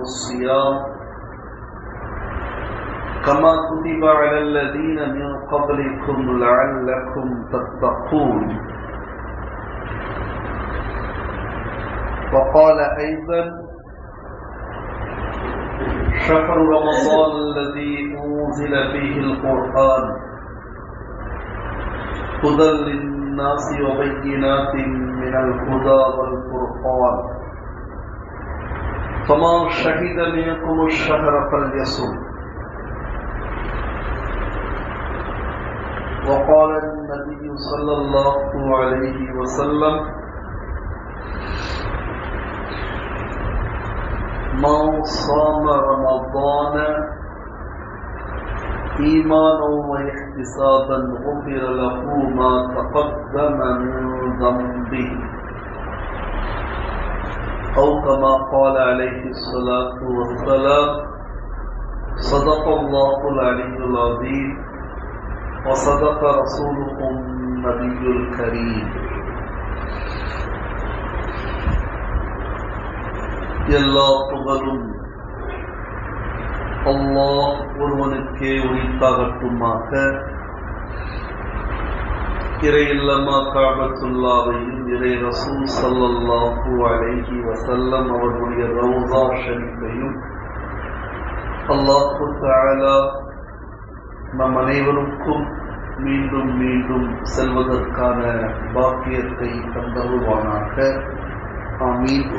الصيام كما كتب على الذين من قبلكم لعلكم تتقون. وقال أيضا شهر رمضان الذي أنزل فيه القرآن هدى للناس وبينات من الهدى والفرقان. فمن شهد منكم الشهر فليصم. وقال النبي صلى الله عليه وسلم من صام رمضان إيمانا واحتسابا غفر له ما تقدم من ذنبه. أو كما قال عليه الصلاة والسلام صدق الله العلي العظيم وصدق رسولكم النبي الكريم எல்லா புகழும் அல்லாஹ் ஒருவனுக்கே உரித்தாகட்டுமாக இறை இல்லமா காபத்துல்லாவையும் இறை ரசூல் சல்லல்லாஹு அலைஹி வசல்லம் அவர்களுடைய ரவுதா ஷரீஃபையும் அல்லாஹு தஆலா நம் அனைவருக்கும் மீண்டும் மீண்டும் செல்வதற்கான பாக்கியத்தை தந்தருவானாக ஆமீன்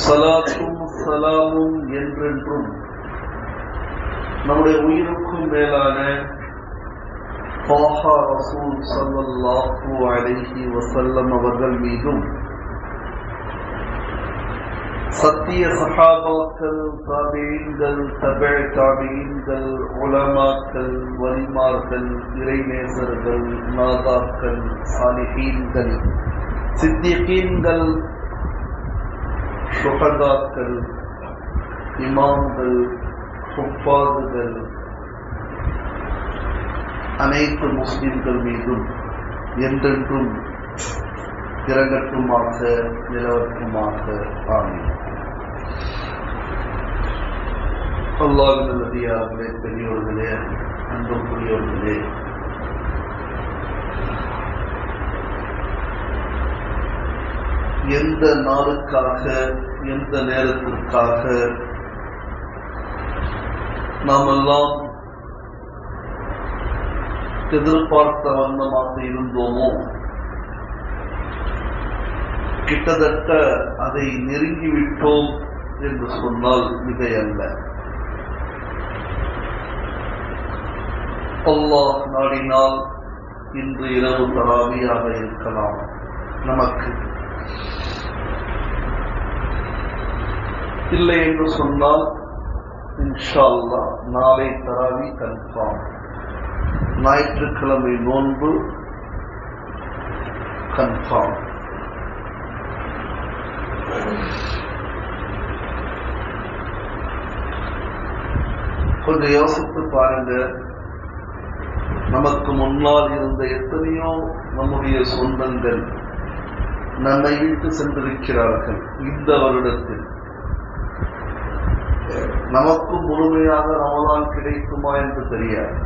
சலாத்தும் சலாமும் என்றென்றும் நம்முடைய உயிருக்கும் மேலான பாஹா ரசூல் சல்லல்லாஹு அலைஹி வசல்லம் அவர்கள் மீதும் சத்திய சஹாபாக்கள் தாபீன்கள் தபே தாபீன்கள் உலமாக்கள் வலிமார்கள் இறைநேசர்கள் நாதாக்கள் சாலிஹீன்கள் சித்தியகீன்கள் சுகதாக்கள் இமாம்கள் சுப்பாதுகள் அனைத்து முஸ்லிம்கள் மீதும் என்றென்றும் இறங்கட்டுமாக நிலவட்டுமாக ஆமீன். அல்லாவின் நதியார்களே பெரியோர்களே அன்புக்குரியவர்களே எந்த நாளுக்காக எந்த நேரத்திற்காக நாமெல்லாம் எதிர்பார்த்த வண்ணமாக இருந்தோமோ? கிட்டத்தட்ட அதை நெருங்கிவிட்டோம் என்று சொன்னால் மிகையல்ல. அல்லாஹ் நாடினால் இன்று இரவு தராவியாக இருக்கலாம் நமக்கு. இல்லை என்று சொன்னால் இன்ஷா அல்லா நாளை தராவி கன்ஃபார்ம். ஞாயிற்றுக்கிழமை நோன்பு கன்ஃபார்ம் கொஞ்சம் யோசித்து பாருங்க. நமக்கு முன்னால் இருந்த எத்தனையோ நம்முடைய சொந்தங்கள் நம்மை விட்டு சென்றிருக்கிறார்கள் இந்த வருடத்தில். நமக்கு முழுமையாக ரமதான் கிடைக்குமா என்று தெரியாது.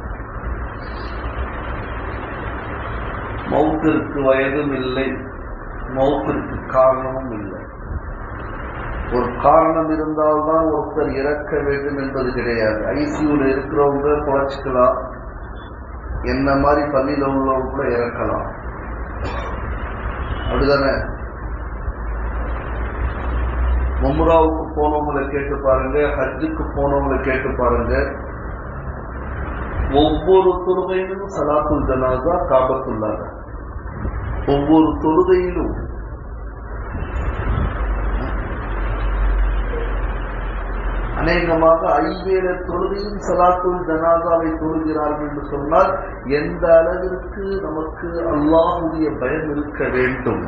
மௌத்திற்கு வயதும் இல்லை மௌத்திற்கு காரணமும் இல்லை. ஒரு காரணம் இருந்தால்தான் ஒருத்தர் இறக்க வேண்டும் என்பது கிடையாது. ஐசியூல இருக்கிறவங்க குறைச்சிக்கலாம். என்ன மாதிரி பள்ளியில் உள்ளவங்க கூட இறக்கலாம். அப்படிதானே? மும்ராவுக்கு போனவங்களை கேட்டு பாருங்க ஹஜ்ஜுக்கு போனவங்களை கேட்டு பாருங்க. ஒவ்வொரு தொழுகையிலும் சலாத்துல் ஜனாசா காபத்துள்ளாங்க ஒவ்வொரு தொழுகையிலும். அநேகமாக ஐவேல தொழுகையும் சலாத்துல் ஜனாதாவை தொழுகிறார்கள் என்று சொன்னால் எந்த அளவிற்கு நமக்கு அல்லாஹுடைய பயம் இருக்க வேண்டும்?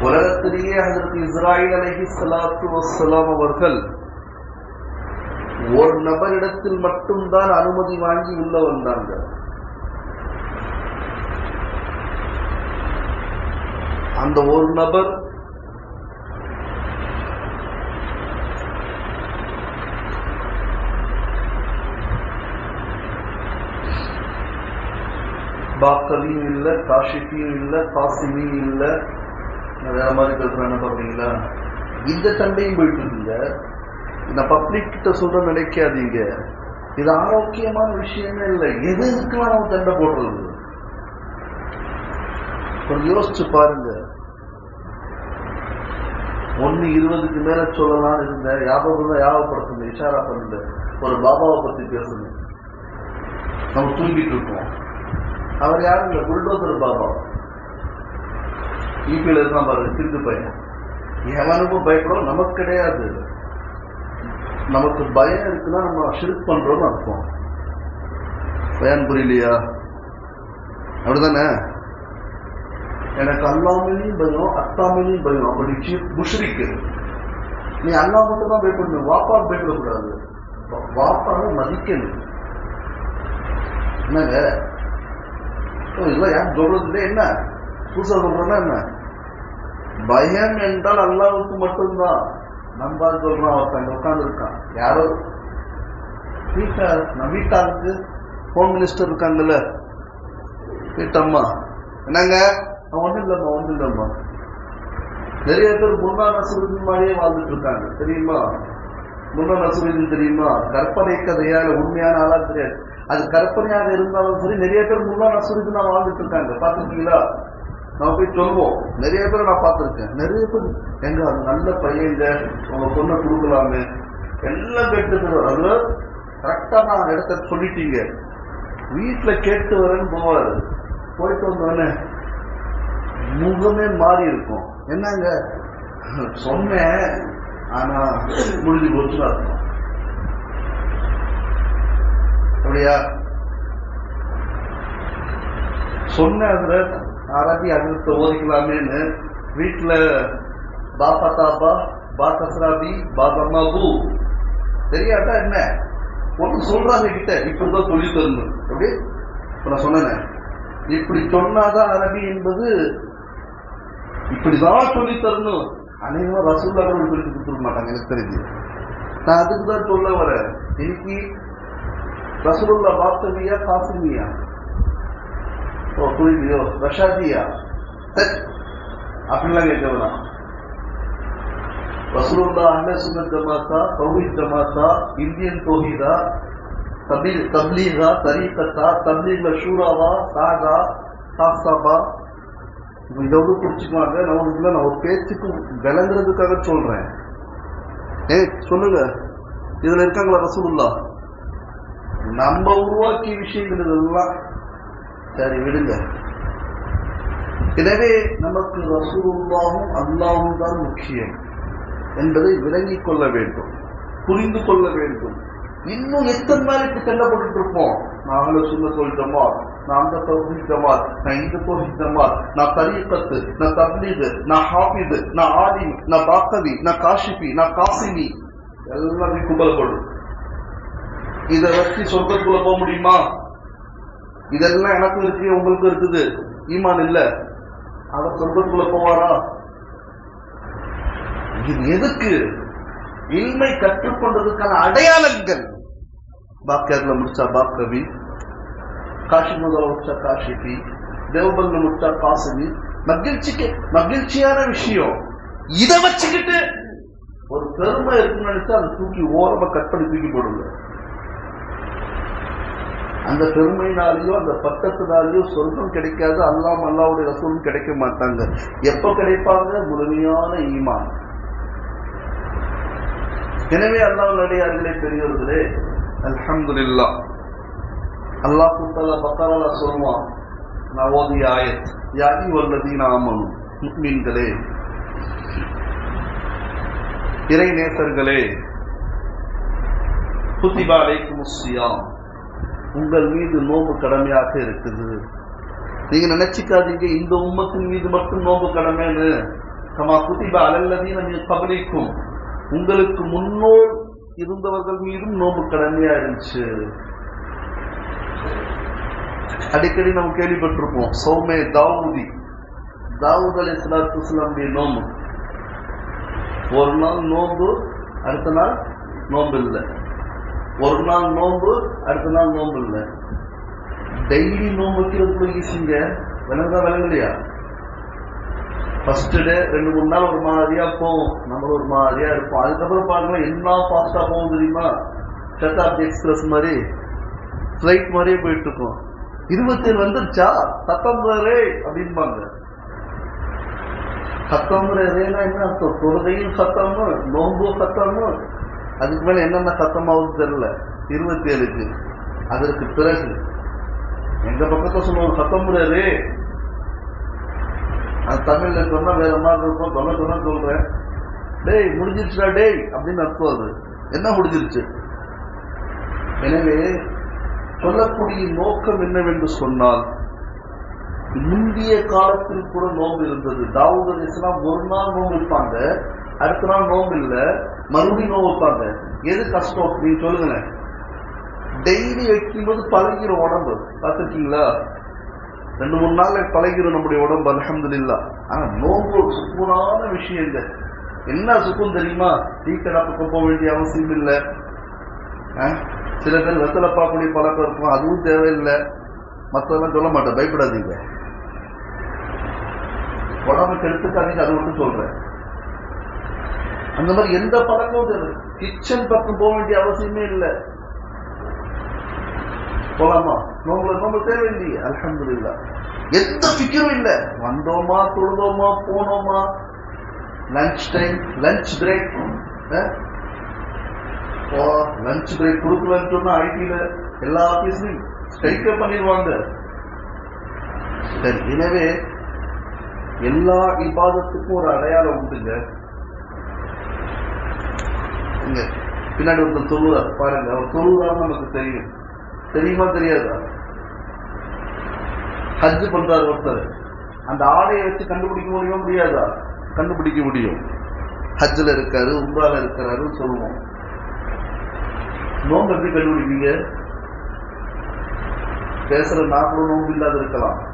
உலகத்திலேயே அதற்கு இஸ்ராயில் அலஹி சலாத்து வசலாம் அவர்கள் ஒரு நபரிடத்தில் மட்டும்தான் அனுமதி வாங்கி உள்ள வந்தாங்க. அந்த ஒரு நபர் பாக்கலியும் இல்லை காஷிஃபியும் இல்லை காசிமியும் இல்லை வேற மாதிரி பேசுறேன்னு பாத்தீங்களா? இந்த சண்டையும் போயிட்டு இருக்குங்க நான் பப்ளிக் கிட்ட சொல்ற நினைக்காதீங்க. இது ஆரோக்கியமான விஷயமே இல்லை. எது இதுக்கெல்லாம் நம்ம சண்டை போடுறது? கொஞ்சம் யோசிச்சு பாருங்க. ஒன்னு இருபதுக்கு மேல சொல்லலாம்னு இருந்தேன். யாபகம் தான் ஞாபகப்படுத்துங்க இஷாரா பண்ணுங்க. ஒரு பாபாவை பத்தி பேசுங்க. நம்ம தூங்கிட்டு இருக்கோம் அவர் யாருங்க? இல்ல புல்டோசர் பாபா. ஈபியில இருந்தா பாருங்க சிந்து பையன் எவனுக்கும் பயப்படும் நமக்கு கிடையாது. நமக்கு பயம் இருக்குன்னா நம்ம ஷிரிக் பண்றோம்னு அர்த்தம். பயன் புரியலையா? அப்படிதானே? எனக்கு அல்லாமலையும் பயம் அத்தாமலையும் பயம். அப்படி முஷ்ரிக்கு. நீ அல்லா மட்டும் தான் பயப்படணும் வாப்பா பயப்படக்கூடாது. வாப்பாவை மதிக்கணும். என்னங்க இதெல்லாம் யாரும் சொல்றது இல்லை என்ன? புதுசா சொல்றேன்னா என்ன? பயம் என்றால் அல்லாவுக்கு மட்டும்தான். நம்பா சொல்றான் ஒருத்தங்க உட்கார்ந்து இருக்கான் யாரோ வீட்டா நம்ம வீட்டாளுக்கு ஹோம் மினிஸ்டர் இருக்காங்கல்ல. வீட்டம்மா என்னங்க? ஒன்றும் இல்லைம்மா ஒன்றும் இல்லைம்மா. நிறைய பேர் முன்னா நசுருதின் மாதிரியே வாழ்ந்துட்டு இருக்காங்க தெரியுமா? முன்னா நசுருதின் தெரியுமா? கற்பனை கதையால உண்மையான ஆளா தெரியாது. அது கற்பனையாக இருந்தாலும் சரி நிறைய பேர் முன்னா நசுருதினா வாழ்ந்துட்டு இருக்காங்க பாத்துருக்கீங்களா நம்ம போய் சொல்லுவோம் நிறைய பேர் நான் பார்த்துருக்கேன். நிறைய பேர் எங்க அது நல்ல பையங்க உங்க பொண்ணை கொடுக்கலாமே. எல்லாம் கேட்டு அதுல கரெக்டா நான் இடத்த சொல்லிட்டீங்க. வீட்டுல கேட்டு வரேன்னு போவாரு. போயிட்டு வந்தோடனே முகமே மாறி இருக்கும். என்னங்க? சொன்னேன். ஆனா முடிஞ்சு போச்சுன்னு அர்த்தம் அப்படியா? சொன்ன அதுல. அரபி அதிர்த்த ஓதிக்கலாமேன்னு வீட்டில் பாப்பா தாப்பா பா தஸ்ராபி பா தம்மாபு தெரியாட்டா என்ன? ஒன்று சொல்றாங்க கிட்ட இப்படிதான் சொல்லி தரணும். அப்படி? இப்போ நான் சொன்னேன். இப்படி சொன்னாதான் அரபி என்பது இப்படிதான் சொல்லி தரணும். அனைவரும் ரசூல்லா கூட சொல்லி கொடுத்துருக்க மாட்டாங்க எனக்கு தெரிஞ்சு. நான் அதுக்கு தான் சொல்ல வரேன். இன்னைக்கு ரசூல்லா பாத்தமியா காசுமியா ஓ புரியுதையோ ரஷாதியா அப்படின்லாம் அப்படிலாம் கேட்க வேணாம் ரசூலுல்லா அஹ்ல சுன்னத் ஜமாத்தா தௌஹித் ஜமாத்தா இந்தியன் தௌஹீதா தபில் தப்லீகா தரீகத்தா தப்லீக்ல ஷூராவா சாகா சாஸ்தாபா இதோடு பிடிச்சிக்குவாங்க நான் இல்லை நான் ஒரு பேச்சுக்கு விளங்குறதுக்காக சொல்றேன். ஏ சொல்லுங்க. இதுல இருக்காங்களா ரசூலுல்லா நம்ம உருவாக்கிய விஷயங்கள் இதெல்லாம் சரி விடுங்க. எனவே நமக்கு ரசூலுல்லாவும் அல்லாவும் தான் முக்கியம் என்பதை விளங்கிக் கொள்ள வேண்டும் புரிந்து கொள்ள வேண்டும். இன்னும் எத்தனை நாளைக்கு செல்லப்பட்டு இருப்போம் நாங்களும் சுண்ண சொல்லிட்டோமா நான் அந்த தௌஹீத் நான் இந்த தௌஹீத் நான் தரீக்கத்து நான் தப்லீது நான் ஹாஃபிது நான் ஆலிம் நான் பாக்கவி நான் காஷிபி நான் காசினி எல்லாமே கும்பலப்படும் இதை வச்சு சொர்க்கத்துக்குள்ள போக முடியுமா? இதெல்லாம் எனக்கும் இருக்கு உங்களுக்கும் இருக்குது. ஈமான் இல்ல. அவர் சொல்றதுக்குள்ள போவாரா? இது எதுக்கு? இன்மை கற்றுக்கொண்டதுக்கான அடையாளங்கள். பாக்கியத்துல முடிச்சா பாக்கவி காஷி முதல முடிச்சா காஷிபி தேவபல்ல முடிச்சா காசவி மகிழ்ச்சிக்கு மகிழ்ச்சியான விஷயம். இதை வச்சுக்கிட்டு ஒரு பெருமை இருக்குன்னு நினைச்சா அதை தூக்கி ஓரமா கட் பண்ணி தூக்கி போடுங்க. அந்த பெருமையினாலேயோ அந்த பட்டத்தினாலேயோ சொர்க்கம் கிடைக்காது அல்லாம் அல்லாவுடைய ரசூலும் கிடைக்க மாட்டாங்க. எப்ப கிடைப்பாங்க? முழுமையான ஈமான். எனவே அல்லாஹ் நடிகார்களே பெரியவர்களே அல்ஹம்துலில்லா. அல்லாஹ் குத்தலா பத்தால சொல்லுவான் நவோதி ஆயத் யாதி வல்லதி நாமனும் முக்மீன்களே. இறைநேசர்களே நேசர்களே புத்திபாலை சியாம். உங்கள் மீது நோம்பு கடமையாக இருக்குது. நீங்க நினைச்சுக்காதீங்க இந்த உம்மத்தின் மீது மட்டும் நோம்பு கடமைன்னு. கமா குத்திபா அலல்லதையும் மீது கபலிக்கும். உங்களுக்கு முன்னோர் இருந்தவர்கள் மீதும் நோம்பு கடமையா இருந்துச்சு. அடிக்கடி நம்ம கேள்விப்பட்டிருப்போம் சௌமே தாவூதி. தாவூத் அலி சலாத்து இஸ்லாமுடைய நோம்பு ஒரு நாள் நோம்பு அடுத்த நாள் நோம்பு இல்லை. ஒரு நாள் நோம்பு அடுத்த நாள் நோம்பு இல்லை. டெய்லி நோம்பு வைக்கிறதுக்குள்ள ஈஸிங்க விளங்குதா விளங்கலையா? ஃபர்ஸ்ட் டே ரெண்டு மூணு நாள் ஒரு மாதிரியா போகும். நம்ம ஒரு மாதிரியா இருப்போம். அதுக்கப்புறம் பார்க்கலாம் என்ன ஃபாஸ்டா போகும் தெரியுமா? சதாப்தி எக்ஸ்பிரஸ் மாதிரி ஃப்ளைட் மாதிரியே போயிட்டு இருக்கோம். இருபத்தேழு வந்துருச்சா? சத்தம்பரே அப்படின்பாங்க சத்தம்பரேனா என்ன அர்த்தம்? தொழுகையும் சத்தமும் நோம்பும் சத்தமும் அதுக்கு மேல என்னென்ன சத்தமாவது தெரியல. இருபத்தி ஏழுக்கு அதற்கு பிறகு. எங்க பக்கத்தை சொல்லுவோம் முடியாது அது. தமிழ்ல சொன்னா வேற மாதிரி இருக்கும். சொல்ல சொன்னா சொல்றேன். டேய் முடிஞ்சிருச்சுடா டேய் அப்படின்னு அர்த்தம் அது. என்ன முடிஞ்சிருச்சு? எனவே சொல்லக்கூடிய நோக்கம் என்னவென்று சொன்னால் முந்தைய காலத்தில் கூட நோம்பு இருந்தது. தாவூத் அலி இஸ்லாம் ஒரு நாள் நோம்பு இருப்பாங்க அடுத்த நாள் நோம்பு இல்லை. மறுபடியும் நோய் வைப்பாங்க எது கஷ்டம் நீங்க சொல்லுங்க டெய்லி வைக்கும்போது பழகிற உடம்பு. பார்த்துருக்கீங்களா? ரெண்டு மூணு நாள்ல பழகிரும் நம்முடைய உடம்பு அலமதுல்லா ஆனா நோம்பு ஒரு விஷயம் இல்லை என்ன சுக்கும் தெரியுமா? டீ கடை பக்கம் போக வேண்டிய அவசியம் இல்லை. சில பேர் வெத்தலை பார்க்கக்கூடிய பழக்கம் இருக்கும். அதுவும் தேவையில்லை. மற்றதெல்லாம் சொல்ல மாட்டேன். பயப்படாதீங்க. உடம்புக்கு கெடுத்துக்காதீங்க அது மட்டும் சொல்றேன். அந்த மாதிரி எந்த பழக்கமும் கிச்சன் பக்கம் போக வேண்டிய அவசியமே இல்லை. போலாமா? நோம்புல நோம்பு தேவையில்லையே. அலமது இல்லா எந்த ஃபிக்கரும் இல்லை. வந்தோமா தொழுதோமா போனோமா? Lunch time lunch break lunch break கொடுக்கலன்னு சொன்னா ஐடியில எல்லா ஆபீஸ்லையும் ஸ்ட்ரைக்கே பண்ணிடுவாங்க. சரி எனவே எல்லா விவாதத்துக்கும் ஒரு அடையாளம் உண்டுங்க. இங்க பின்னாடி ஒருத்தர் சொல்லுவார் பாருங்க அவர் சொல்லுவார் நமக்கு தெரியும். தெரியுமா தெரியாதா? ஹஜ் பண்றாரு ஒருத்தர். அந்த ஆடையை வச்சு கண்டுபிடிக்க முடியுமா முடியாதா? கண்டுபிடிக்க முடியும். ஹஜ்ல இருக்காரு உம்ரால இருக்கிறாரு சொல்லுவோம். நோம்பு எப்படி கண்டுபிடிப்பீங்க? பேசுற நாங்களும் நோம்பு இல்லாத இருக்கலாம்.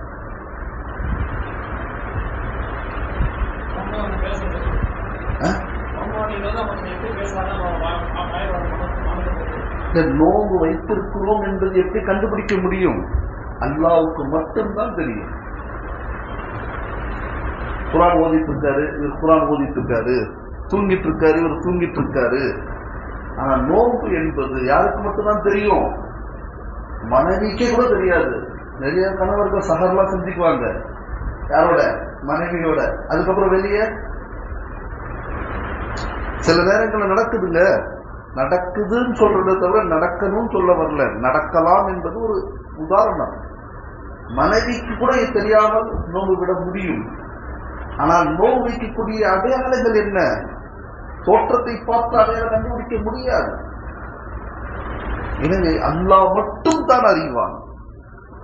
இந்த நோன்பு வைத்திருக்கிறோம் என்பது எப்படி கண்டுபிடிக்க முடியும்? அல்லாவுக்கு மட்டும்தான் தெரியும். குரான் ஓதிட்டு இருக்காரு இவர் குரான் ஓதிட்டு இருக்காரு தூங்கிட்டு இருக்காரு இவர் தூங்கிட்டு இருக்காரு ஆனா நோம்பு என்பது யாருக்கு மட்டும்தான் தெரியும்? மனைவிக்கே கூட தெரியாது. நிறைய கணவர்கள் சகர்லாம் செஞ்சுக்குவாங்க யாரோட? மனைவியோட. அதுக்கப்புறம் வெளியே சில நேரங்களில் நடக்குதுங்க. நடக்குதுன்னு சொல்றதை தவிர நடக்கணும்னு சொல்ல வரல. நடக்கலாம் என்பது ஒரு உதாரணம். மனைவிக்கு கூட தெரியாமல் நோம்பு விட முடியும். ஆனால் நோம்பு வைக்கக்கூடிய அடையாளங்கள் என்ன? தோற்றத்தை பார்த்து அடையாளம் கண்டுபிடிக்க முடியாது. எனவே அல்லா மட்டும் தான் அறிவான்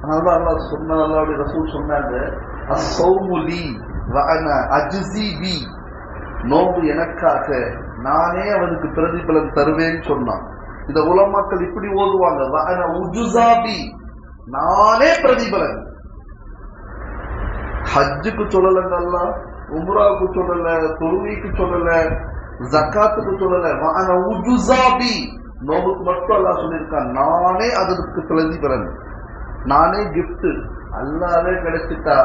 அதனால அல்லா சொன்ன அல்லாவுடைய ரசூல் சொன்னாங்க அசௌமுலி அஜிசி நோம்பு எனக்காக நானே அவனுக்கு பிரதிபலன் தருவேன்னு சொன்னான். இந்த உலமாக்கள் இப்படி ஓதுவாங்க உஜுசாபி. நானே பிரதிபலன். ஹஜ்ஜுக்கு சொல்லலங்க அல்லா உம்ராவுக்கு சொல்லல தொழுவிக்கு சொல்லல ஜக்காத்துக்கு சொல்லல. உஜுசாபி. நோபுக்கு மட்டும் அல்லா சொல்லியிருக்கான் நானே அதற்கு பிரதிபலன். நானே கிஃப்ட் அல்லாவே கிடைச்சிட்டா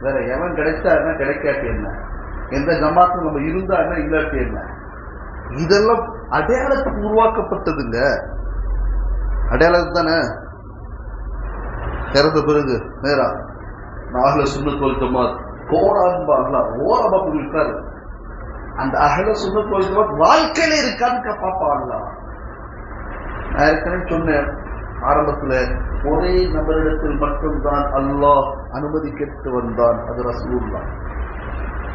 வேற எவன் கிடைச்சா என்ன கிடைக்காட்டி என்ன? எந்த ஜமாத்துல நம்ம இருந்தா என்ன இல்லாட்டி என்ன? இதெல்லாம் அடையாளத்துக்கு உருவாக்கப்பட்டதுங்க. அடையாளத்து தானே இறந்த பிறகு நேரா. நாகல சுண்ணத்தோல் ஜமாத் கோடான்பா ஓரமா போயிருக்காரு அந்த அகல சுண்ணத்தோல் ஜமாத் வாழ்க்கையில இருக்கான்னு பாப்பாங்களா நான் ஏற்கனவே சொன்னேன் ஆரம்பத்துல ஒரே நபரிடத்தில் மட்டும்தான் அல்லாஹ் அனுமதி கேட்டு வந்தான் அது ரசூல்லா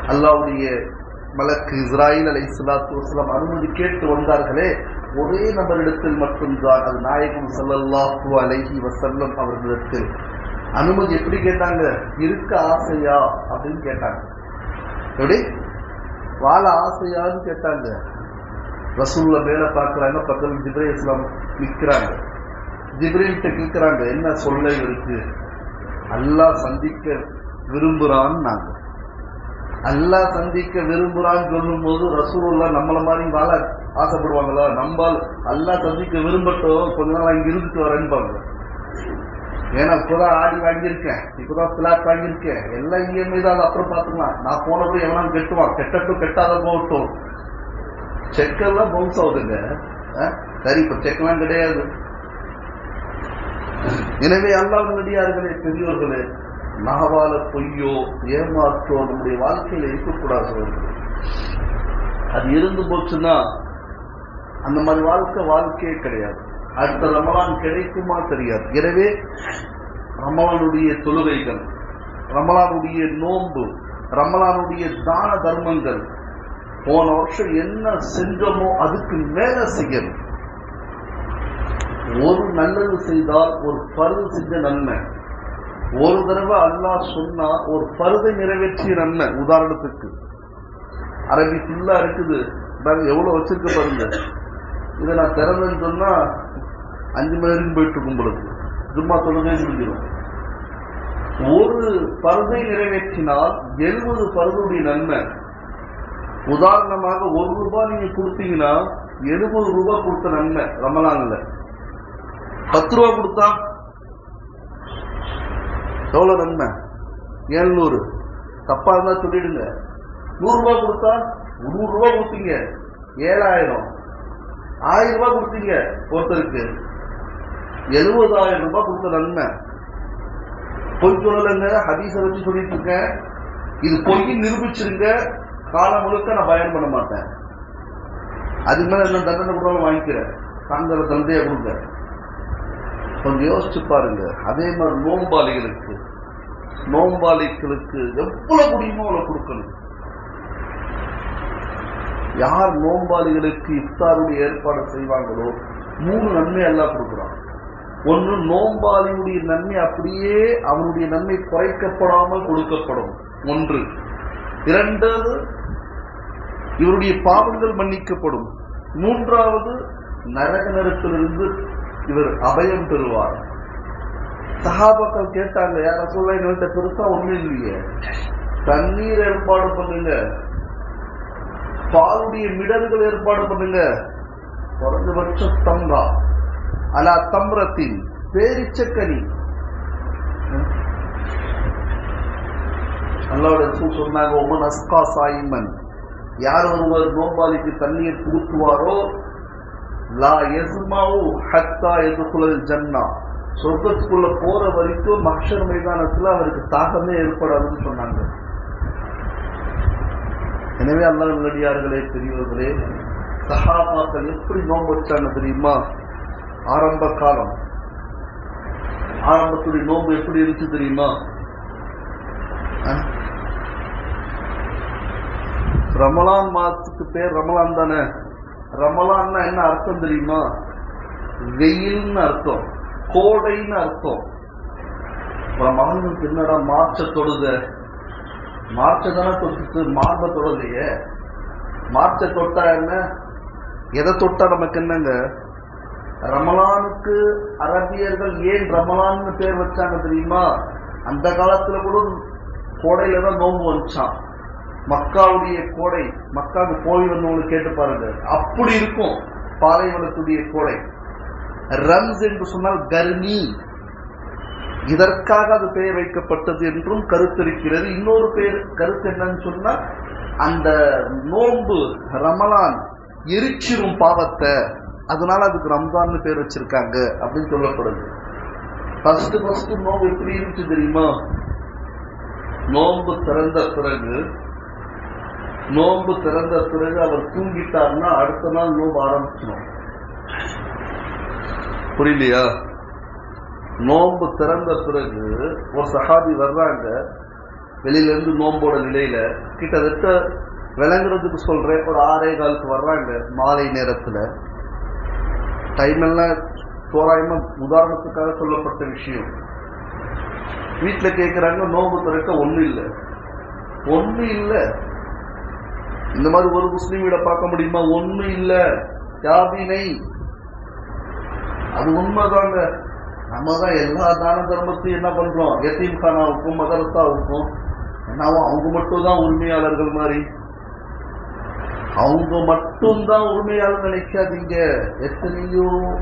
அல்லாவுடைய மலக்கு இஸ்ராயில் அலை சலாத்து வசலாம் அனுமதி கேட்டு வந்தார்களே ஒரே நபரிடத்தில் மட்டும்தான் அது நாயகம் ஸல்லல்லாஹு அலைஹி வசல்லம் அவர்களிடத்தில் அனுமதி எப்படி கேட்டாங்க? இருக்க ஆசையா? அப்படின்னு கேட்டாங்க. எப்படி? வாழ ஆசையான்னு கேட்டாங்க. ரசூல்ல மேல பார்க்கறாங்க பக்கத்தில் ஜிப்ரே இஸ்லாம் நிற்கிறாங்க ஜிப்ரேல்கிட்ட கேட்கிறாங்க என்ன சொல்ல இருக்கு? அல்லாஹ் சந்திக்க விரும்புகிறான்னு நாங்கள் அல்லா சந்திக்க விரும்புறான்னு சொல்லும் போது ரசூல்லா நம்மள மாதிரி வாழ ஆசைப்படுவாங்களா? நம்பால் அல்லா சந்திக்க விரும்பட்டும். கொஞ்ச நாள் அங்க இருந்துட்டு வரேன்பாங்க ஏன்னா இப்பதான் ஆடி வாங்கியிருக்கேன். இப்பதான் பிளாட் வாங்கியிருக்கேன். எல்லாம் இஎம்ஐ தான் அப்புறம் பார்த்துக்கலாம். நான் போனப்போ எவனா கெட்டுவான். கெட்டட்டும் கெட்டாத போகட்டும். செக்கெல்லாம் பவுன்ஸ் ஆகுதுங்க. சரி இப்ப செக்லாம் கிடையாது. எனவே அல்லாஹ் நடிகார்களே பெரியோர்களே நாவால பொய்யோ ஏமாற்றோ நம்முடைய வாழ்க்கையில இருக்கக்கூடாது. அது இருந்து போச்சுன்னா அந்த மாதிரி வாழ்க்கை வாழ்க்கையே கிடையாது. அடுத்த ரமலான் கிடைக்குமா தெரியாது. எனவே ரமலானுடைய தொழுகைகள் ரமலானுடைய நோன்பு ரமலானுடைய தான தர்மங்கள் போன வருஷம் என்ன செஞ்சோமோ அதுக்கு மேல செய்யணும். ஒரு நல்லது செய்தால் ஒரு பருது செஞ்ச நன்மை. ஒரு தடவை அல்லாஹ் சொன்னா ஒரு பருதை நிறைவேற்றி நன்மை. உதாரணத்துக்கு அரபி ஃபுல்லா இருக்குது. பாருங்க எவ்வளவு வச்சிருக்க பாருங்க. இதை நான் திறந்தேன்னு சொன்னா அஞ்சு மணி வரைக்கும் போயிட்டு இருக்கும் பொழுது. ஜும்மா தொழுகை முடிஞ்சிடும். ஒரு பருதை நிறைவேற்றினால் எழுபது பருதுடைய நன்மை. உதாரணமாக ஒரு ரூபாய் நீங்க கொடுத்தீங்கன்னா எழுபது ரூபாய் கொடுத்த நன்மை ரமலான்ல. பத்து ரூபா கொடுத்தா எவ்வளோ நன்மை? எழுநூறு. தப்பா இருந்தா சொல்லிடுங்க. நூறு ரூபாய் கொடுத்தா நூறு ரூபாய் கொடுத்தீங்க. ஏழாயிரம். ஆயிரம் ரூபாய் கொடுத்தீங்க ஒருத்தருக்கு. எழுபதாயிரம் ரூபாய் கொடுத்த நன்மை. பொய் சொல்லலைங்க ஹதீஸை வச்சு சொல்லிட்டு இருக்கேன் இது பொய் நிரூபிச்சிருங்க. காலம் முழுக்க நான் பயன் பண்ண மாட்டேன். அதுக்கு மேல என்ன தண்டனை கூட வாங்கிக்கிறேன். சாயந்தரம் தந்தையை கொடுங்க. கொஞ்சம் யோசிச்சு பாருங்க. அதே மாதிரி நோம்பாளிகளுக்கு நோம்பாளிகளுக்கு எவ்வளவு முடியுமோ அவ்வளவு கொடுக்கணும். யார் நோம்பாளிகளுக்கு இஃப்தாருடைய ஏற்பாடு செய்வாங்களோ மூணு நன்மை எல்லாம் கொடுக்குறான். ஒன்று நோம்பாளியுடைய நன்மை அப்படியே அவனுடைய நன்மை குறைக்கப்படாமல் கொடுக்கப்படும். ஒன்று. இரண்டாவது இவருடைய பாவங்கள் மன்னிக்கப்படும். மூன்றாவது நரக நெருப்பிலிருந்து இவர் அபயம் பெறுவார். சஹாபாக்கள் கேட்டாங்க யார சொல்ல எங்கள்கிட்ட பெருசா ஒண்ணும் இல்லையே. தண்ணீர் ஏற்பாடு பண்ணுங்க. பாலுடைய மிடல்கள் ஏற்பாடு பண்ணுங்க. குறைஞ்சபட்ச தம்ரா. அலா தம்ரத்தின் பேரிச்சக்கனி. அல்லாவோட சொன்னாங்க ஒமன் அஸ்கா சாயிமன். யார் ஒருவர் நோம்பாளிக்கு தண்ணீர் புகுத்துவாரோ லா யஸ்மாவு ஹத்தா எதுகுலல் ஜன்னா. சொர்க்கத்துக்குள்ள போற வரைக்கும் மக்ஷர் மைதானத்துல அவருக்கு தாகமே ஏற்படாதுன்னு சொன்னாங்க. எனவே அல்லாஹ் நல்லடியார்களே பெரியவர்களே சஹாபாக்கள் எப்படி நோன்பு வச்சாங்க தெரியுமா? ஆரம்ப காலம். ஆரம்பத்துடைய நோன்பு எப்படி இருந்துச்சு தெரியுமா? ரமலான் மாதத்துக்கு பேர் ரமலான் தானே? ரமலான்னா என்ன அர்த்தம் தெரியுமா? வெயில்னு அர்த்தம். கோடைன்னு அர்த்தம். மகனுக்கு என்னடா மார்ச்ச தொடுத? மார்ச்ச தானே தொட்டு மார்ப தொடலையே. மார்ச்ச தொட்டா என்ன? எதை தொட்டா நமக்கு என்னங்க? ரமலானுக்கு அரபியர்கள் ஏன் ரமலான்னு பேர் வச்சாங்க தெரியுமா? அந்த காலத்துல கூட கோடையில தான் நோம்பு வந்துச்சான் மக்காவுடைய கோடை மக்காவுக்கு போய் வந்தவங்களுக்கு கேட்டு பாருங்க. அப்படி இருக்கும் பாலைவனத்துடைய கோடை. ரம்ஸ் என்று சொன்னால் கர்மி. இதற்காக அது பெயர் வைக்கப்பட்டது என்றும் கருத்து இருக்கிறது இன்னொரு பெயர் கருத்து என்னன்னு சொன்னா அந்த நோன்பு ரமலான் எரிச்சிரும் பாவத்தை அதனால அதுக்கு ரம்ஜான்னு பேர் வச்சிருக்காங்க அப்படின்னு சொல்லப்படுது. ஃபர்ஸ்ட் ஃபர்ஸ்ட் நோன்பு எப்படி இருந்துச்சு தெரியுமா? நோன்பு திறந்த பிறகு நோன்பு திறந்த பிறகு அவர் தூங்கிட்டார்னா அடுத்த நாள் நோன்பு ஆரம்பிச்சிடும் புரியலையா நோன்பு திறந்த பிறகு ஒரு சகாபி வர்றாங்க. வெளியில இருந்து நோம்போட நிலையில கிட்டத்தட்ட விளங்குறதுக்கு சொல்றேன். ஒரு ஆறே காலுக்கு வர்றாங்க மாலை நேரத்துல. டைம் எல்லாம் தோராயமா உதாரணத்துக்காக சொல்லப்பட்ட விஷயம். வீட்டுல கேட்குறாங்க நோம்பு திறக்க ஒண்ணு இல்லை. ஒண்ணு இல்லை. இந்த மாதிரி ஒரு முஸ்லீம் வீட பார்க்க முடியுமா? ஒண்ணு இல்ல. யாபினை. அது உண்மைதாங்க. நம்ம தான் எல்லா தான தர்மத்தையும் என்ன பண்றோம்? எத்தீம் கானாவுக்கும் மதரசாவுக்கும் என்னவோ அவங்க மட்டும் தான் உரிமையாளர்கள் மாதிரி. அவங்க மட்டும்தான் உரிமையாளர் நினைக்காதீங்க. எத்தனையோ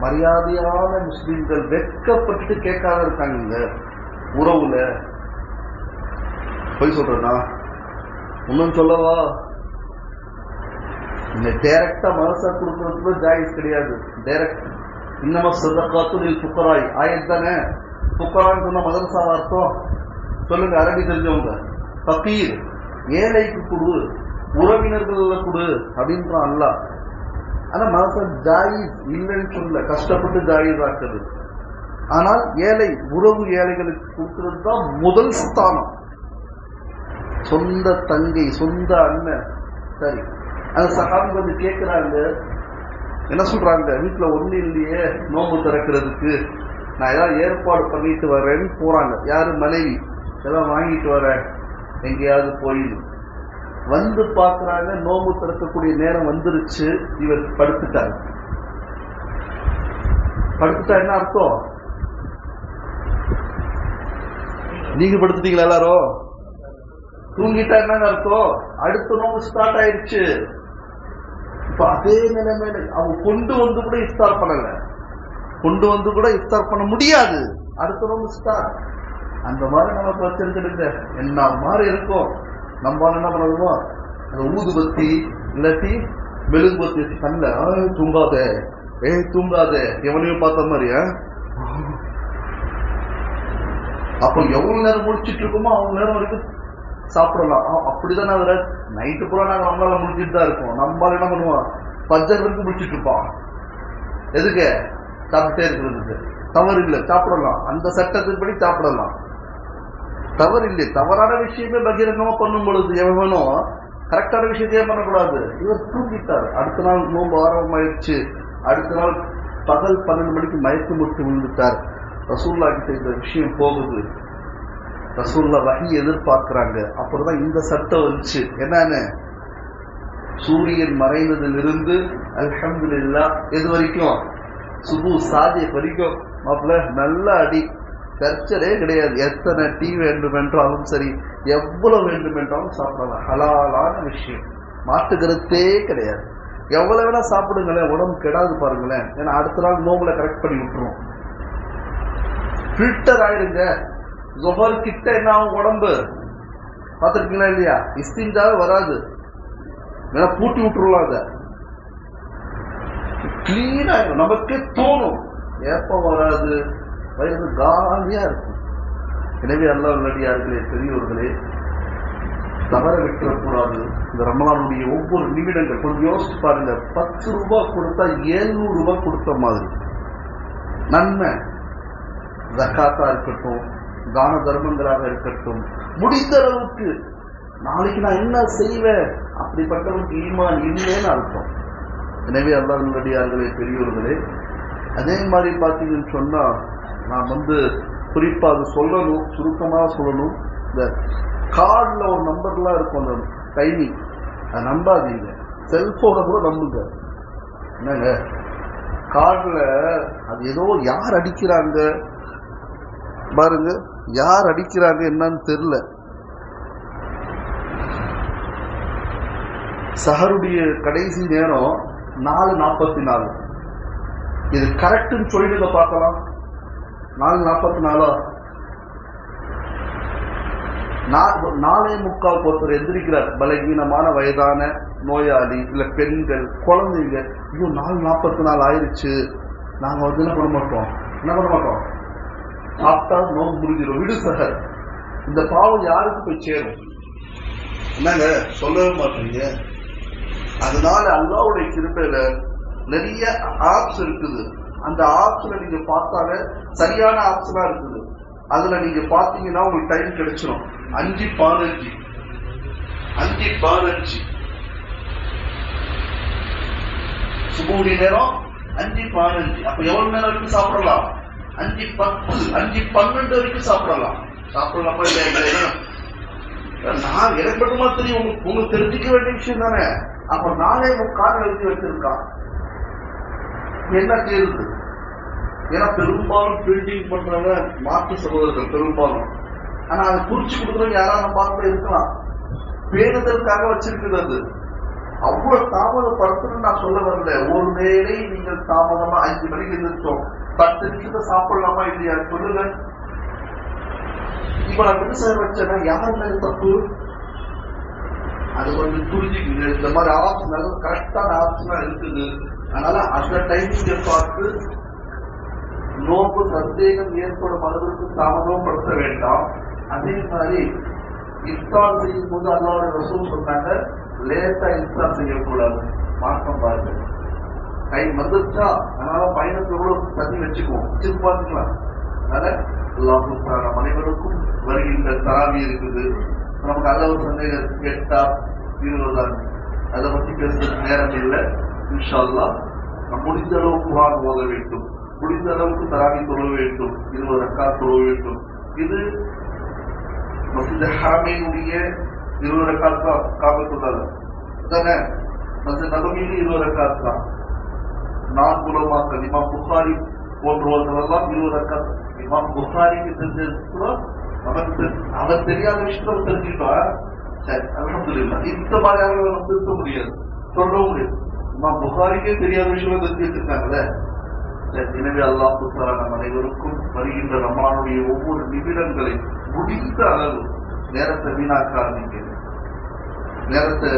மரியாதையான முஸ்லீம்கள் வெட்கப்பட்டு கேட்காத இருக்காங்க. உறவுல. போய் சொல்றேன்னா இன்னும் சொல்லவா? இந்த டைரக்டா மனசா கொடுக்கறதுல ஜாயிஸ் கிடையாது. டைரக்ட் இன்னம சதக்காத்துல் புக்கராய் ஆயத் தானே? புக்கரான்னு சொன்ன மதரசாவா அர்த்தம்? சொல்லுங்க அரபி தெரிஞ்சவங்க. பக்கீர் ஏழைக்கு கொடு. உறவினர்கள் கொடு. அப்படின்றான் அல்ல ஆனா மனசா ஜாயிஸ் இல்லைன்னு சொல்ல கஷ்டப்பட்டு ஜாயிஸ் ஆக்குது ஆனால் ஏழை உறவு ஏழைகளுக்கு கொடுக்கறது தான் முதல் ஸ்தானம். சொந்த தங்கை சொந்த அண்ணன். சரி. அந்த சகாபி வந்து கேட்குறாங்க என்ன சொல்றாங்க? வீட்டில் ஒன்றும் இல்லையே நோம்பு திறக்கிறதுக்கு. நான் எதாவது ஏற்பாடு பண்ணிட்டு வரேன்னு போறாங்க. யாரு? மனைவி. எல்லாம் வாங்கிட்டு வரேன் எங்கேயாவது போய் வந்து பார்க்குறாங்க. நோம்பு திறக்கக்கூடிய நேரம் வந்துருச்சு. இவர் படுத்துட்டாங்க படுத்துட்டா என்ன அர்த்தம்? நீங்க படுத்துட்டீங்களா எல்லாரும்? தூங்கிட்டா என்னங்க அர்த்தம்? அடுத்த நோம்பு ஸ்டார்ட் ஆயிடுச்சு இப்ப அதே நிலைமையில அவங்க கொண்டு வந்து கூட இஃப்தார் பண்ணல. கொண்டு வந்து கூட இஃப்தார் பண்ண முடியாது. அடுத்த நோம்பு ஸ்டார்ட் அந்த மாதிரி நம்ம வச்சிருக்கிடுங்க என்ன மாதிரி இருக்கும் நம்ம என்ன பண்ணுவோம் அந்த ஊதுபத்தி இல்லாட்டி மெழுகுபத்தி வச்சு கண்ணில் தூங்காத. ஏய் தூங்காத. எவனையும் பார்த்த மாதிரியா? அப்போ எவ்வளவு நேரம் முடிச்சிட்டு இருக்கோமோ அவ்வளவு நேரம் வரைக்கும் சாப்பிடலாம். அப்படிதான் அப்படிதானே நைட்டு பூரா நாங்க நம்மளால முடிச்சிட்டு தான் இருக்கோம். நம்மளால என்ன பண்ணுவோம்? பஜ்ஜர் வரைக்கும் முடிச்சிட்டு எதுக்கு? சாப்பிட்டே இருக்கிறதுக்கு. தவறு இல்லை. சாப்பிடலாம். அந்த சட்டத்தின்படி சாப்பிடலாம். தவறு இல்லை. தவறான விஷயமே பகிரங்கமா பண்ணும் பொழுது எவனோ கரெக்டான விஷயத்தையே பண்ணக்கூடாது. இவர் தூங்கிட்டார். அடுத்த நாள் நோம்பு ஆரம்பமாயிடுச்சு. அடுத்த நாள் பகல் பன்னெண்டு மணிக்கு மயக்க முட்டு விழுந்துட்டார். ரசூல்லா கிட்ட இந்த விஷயம் போகுது. ரசூல்லா வகி எதிர்பார்க்கிறாங்க. அப்புறம் இந்த சட்டம் வந்துச்சு. என்னன்னு? சூரியன் மறைந்ததிலிருந்து அல்ஹம்துலில்லா எது வரைக்கும்? சுபு சாதிய வரைக்கும். மாப்பிள்ள நல்ல அடி. கர்ச்சரே கிடையாது. எத்தனை டீ வேண்டுமென்றாலும் சரி எவ்வளவு வேண்டும் என்றாலும் சாப்பிடலாம். ஹலாலான விஷயம். மாட்டுக்கிறதே கிடையாது. எவ்வளவு வேணா சாப்பிடுங்களேன். உடம்பு கெடாது பாருங்களேன். ஏன்னா அடுத்த நாள் நோம்புல கரெக்ட் பண்ணி விட்டுரும் ஃபில்டர் ஆயிருங்க. ஜொஹர் கிட்ட என்ன ஆகும் உடம்பு பார்த்துருக்கீங்களா இல்லையா இஸ்திஞ்சாவே வராது வேணா பூட்டி விட்டுருலாம் அதை கிளீன் நமக்கே தோணும் ஏப்பம் வராது வயிறு காலியா இருக்கும் எனவே அல்லா நல்லடியார்களே பெரியவர்களே தவற விட்டுறக்கூடாது இந்த ரமலானுடைய ஒவ்வொரு நிமிடங்கள் கொஞ்சம் யோசிச்சு பாருங்க பத்து ரூபாய் கொடுத்தா ஏழ்நூறு ரூபாய் கொடுத்த மாதிரி நன்மை ஜக்காத்தா இருக்கட்டும் தான தர்மங்களாக இருக்கட்டும். முடிந்த அளவுக்கு நாளைக்கு நான் என்ன செய்வேன்? அப்படிப்பட்டவனுக்கு ஈமான் இல்லைன்னு அர்த்தம். எனவே அல்லாஹ் நல்லடியார்களே பெரியவர்களே அதே மாதிரி பார்த்தீங்கன்னு சொன்னால் நான் வந்து குறிப்பாக அது சொல்லணும் சுருக்கமாக சொல்லணும். இந்த கார்டில் ஒரு நம்பர்லாம் இருக்கும் அந்த டைமிங் அதை நம்பாதீங்க. செல்ஃபோனை கூட நம்புங்க. என்னங்க? கார்டில் அது ஏதோ யார் அடிக்கிறாங்க? பாருங்க. யார் அடிக்கிறாங்க என்னன்னு தெரியல. சஹருடைய கடைசி நேரம் நாலு நாற்பத்தி நாலு. இது கரெக்டுன்னு சொல்லிடுங்க பார்க்கலாம். நாலு நாற்பத்தி நாலா? நாலே முக்கால் ஒருத்தர் எந்திரிக்கிறார். பலகீனமான வயதான நோயாளி இல்லை பெண்கள் குழந்தைங்க. ஐயோ நாலு நாற்பத்தி நாலு ஆயிடுச்சு நாங்கள் வந்து என்ன பண்ண மாட்டோம்? என்ன பண்ண மாட்டோம்? சாப்பிட்டா நோம்பு முடிஞ்சிடும். விடு சகர். இந்த பாவம் யாருக்கு போய் சேரும்? என்னங்க சொல்லவே மாட்டீங்க. அதனால அல்லாவுடைய கிருபையில நிறைய ஆப்ஸ் இருக்குது. அந்த ஆப்ஸ்ல நீங்க பார்த்தாலே சரியான ஆப்ஸ்லாம் இருக்குது. அதுல நீங்க பாத்தீங்கன்னா உங்களுக்கு டைம் கிடைச்சிடும் அஞ்சு பதினஞ்சு. அஞ்சு பதினஞ்சு. சுபூடி நேரம் அஞ்சு பதினஞ்சு. அப்ப எவ்வளவு நேரம் வரைக்கும் சாப்பிடலாம்? அஞ்சு பத்து அஞ்சு பன்னெண்டு வரைக்கும் சாப்பிடலாம். சாப்பிடலாமா இல்லையா நான் எனக்கு மட்டுமா தெரியும். உங்களுக்கு உங்களுக்கு தெரிஞ்சுக்க வேண்டிய விஷயம் தானே. அப்ப நானே முக்கால் எழுதி வச்சிருக்கான் என்ன தேர்வு ஏன்னா பெரும்பாலும் பில்டிங் பண்றவங்க மாற்று சகோதரர்கள் பெரும்பாலும். ஆனா அதை குறிச்சு கொடுக்குறவங்க யாராவது நம்ம பார்க்க இருக்கலாம். பேணுதலுக்காக வச்சிருக்கிறது. அவ்வளவு தாமதப்படுத்தணும்னு நான் சொல்ல வரல. ஒரு வேளை நீங்கள் தாமதமா அஞ்சு மணிக்கு இருந்துட்டோம் பத்து நிமிஷத்தை சாப்பிடலாமா இல்லையா? சொல்லுங்க. இப்ப நான் விவசாயம் வச்சேன்னா யார் மேல தப்பு? அது கொஞ்சம் புரிஞ்சுக்குங்க. இந்த மாதிரி ஆப்ஷன் கரெக்டான ஆப்ஷனா இருக்குது. அதனால அந்த டைமிங்க பார்த்து நோக்கு சந்தேகம் ஏற்படும் அளவுக்கு தாமதம் படுத்த வேண்டாம். அதே மாதிரி இஃப்தார் செய்யும் போது அல்லாவோட ரசூல் சொன்னாங்க லேட்டா இஃப்தார் செய்யக்கூடாது. மாற்றம் பாருங்க. கை வந்துருச்சா அதனால பயணத்துல கூட தண்ணி வச்சுக்குவோம். வச்சுட்டு பாத்துக்கலாம் அதனால எல்லா நம் அனைவருக்கும் வருகின்ற தராவி இருக்குது. நமக்கு அதை ஒரு சந்தேகம் கேட்டா இருபதாம் அதை பத்தி பேசுறதுக்கு நேரம் இல்லை. இன்ஷால்லா நம் முடிந்த அளவுக்கு குரான் ஓத வேண்டும். முடிந்த அளவுக்கு தராவி தொழ வேண்டும். இருபது ரக்கா தொழ வேண்டும். இது மசித ஹாமியினுடைய இருபது ரக்காத் தான். தானே மசித நபமியில இருபது ரக்காத் நான் குலமாக்கள் இமாம் புகாரி போன்றவர்களெல்லாம் இருபது ரக்காத். இமாம் புகாரிக்கு தெரிஞ்சது நமக்கு தெரி- அவர் தெரியாத விஷயத்தை தெரிஞ்சுட்டா சரி அல்ஹம்துலில்லாஹ். இந்த மாதிரி நம்ம திருத்த முடியாது. சொல்லவும் முடியாது. இமாம் புகாரிக்கே தெரியாத விஷயம் தெரிஞ்சு வச்சிருக்காங்கல்ல சரி, எனவே அல்லாஹ் புத்தாரா நம் அனைவருக்கும் வருகின்ற ரமலானுடைய ஒவ்வொரு நிமிடங்களை முடிந்த அளவு நேரத்தை வீணாக்காதீங்க. நேரத்தை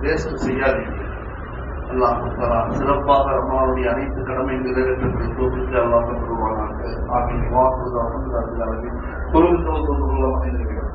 வேஸ்ட் செய்யாதீங்க. அல்லாஹ் சிறப்பாக அம்மாவுடைய அனைத்து கடமை நிறைவேற்றத்தை சோதித்து அல்லாஹ் தருவானாக. ஆகிய வாக்குதான் அளவில் பொருள் தோல்வி மனிதர்கள்